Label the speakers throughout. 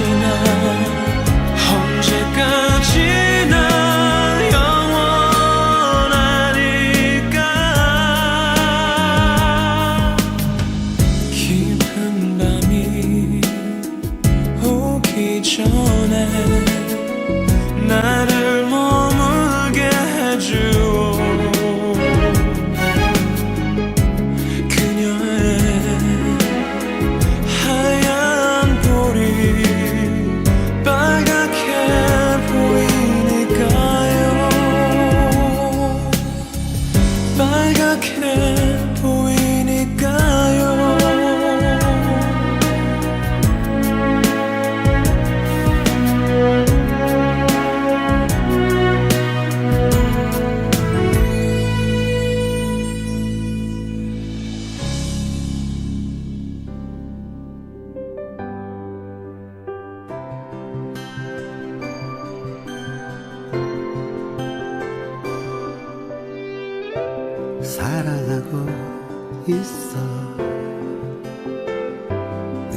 Speaker 1: 谁能？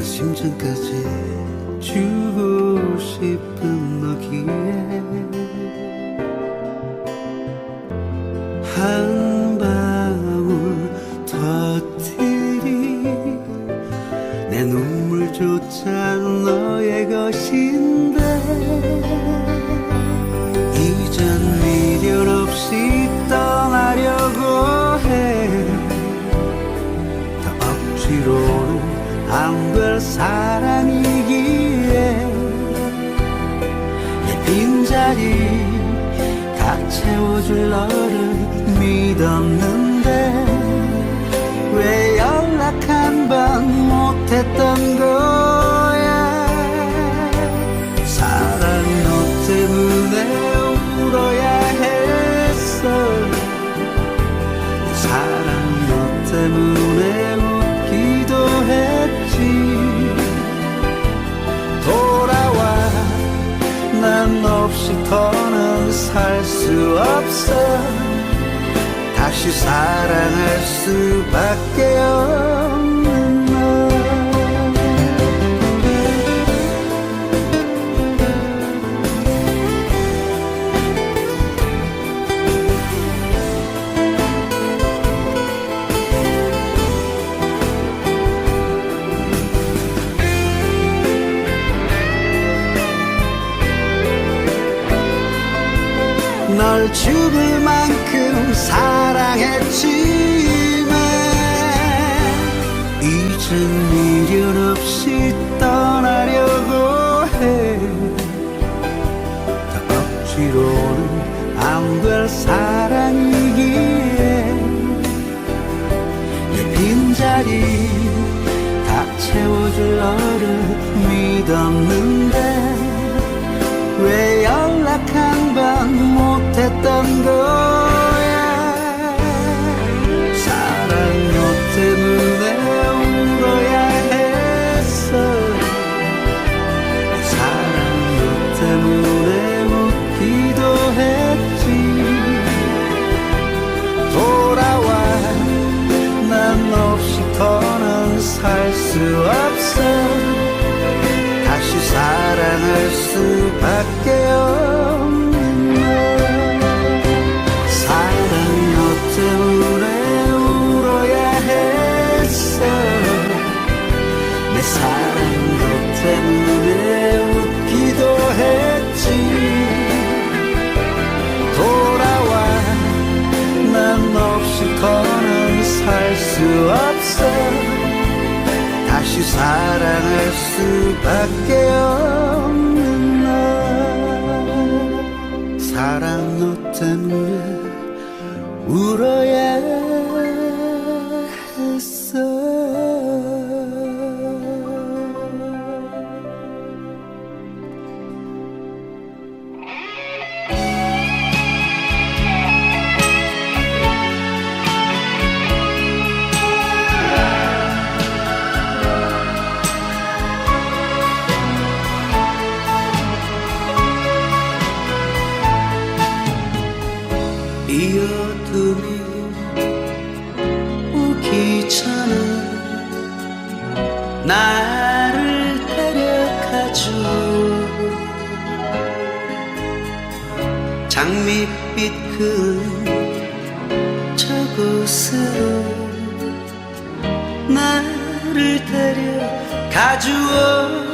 Speaker 1: 심장까지 주고 싶은 너기에 한 방울 터뜨리 내 눈물조차 너의 것이 자리 다 채워줄 너를 믿었는데 왜 연락 한 번 못했던 걸 다시 사랑할 수밖에요. 널 죽을 만큼 사랑했지만 이젠 미련 없이 떠나려고 해. 다 억지로는 안 될 사랑이기에. 내 빈자리 다 채워줄 너를 믿었는 수밖에 없는 너. 사랑 너 때문에 울어야 했어? 내 사랑 너 때문에 웃기도 했지? 돌아와. 난 없이 더는 살 수 없어. 다시 사랑할 수밖에 없 사랑 너 때문에 울어야 저곳으로 나를 데려 가주어.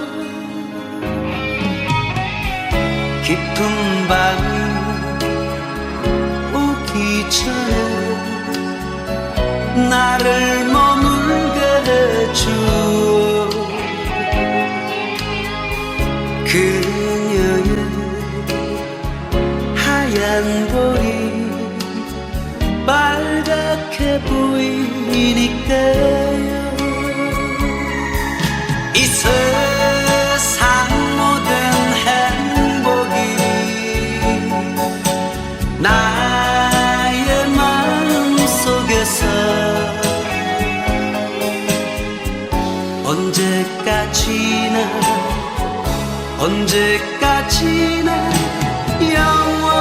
Speaker 1: 깊은 밤 오기 전에 나를 언제까지나 영원하니까.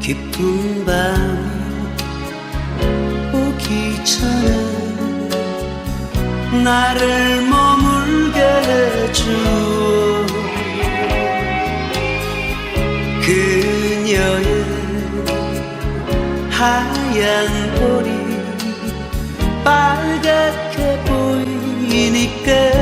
Speaker 1: 깊은 밤 오기 전에 나를 머물게 해줘. 그녀의 하얀 볼이 que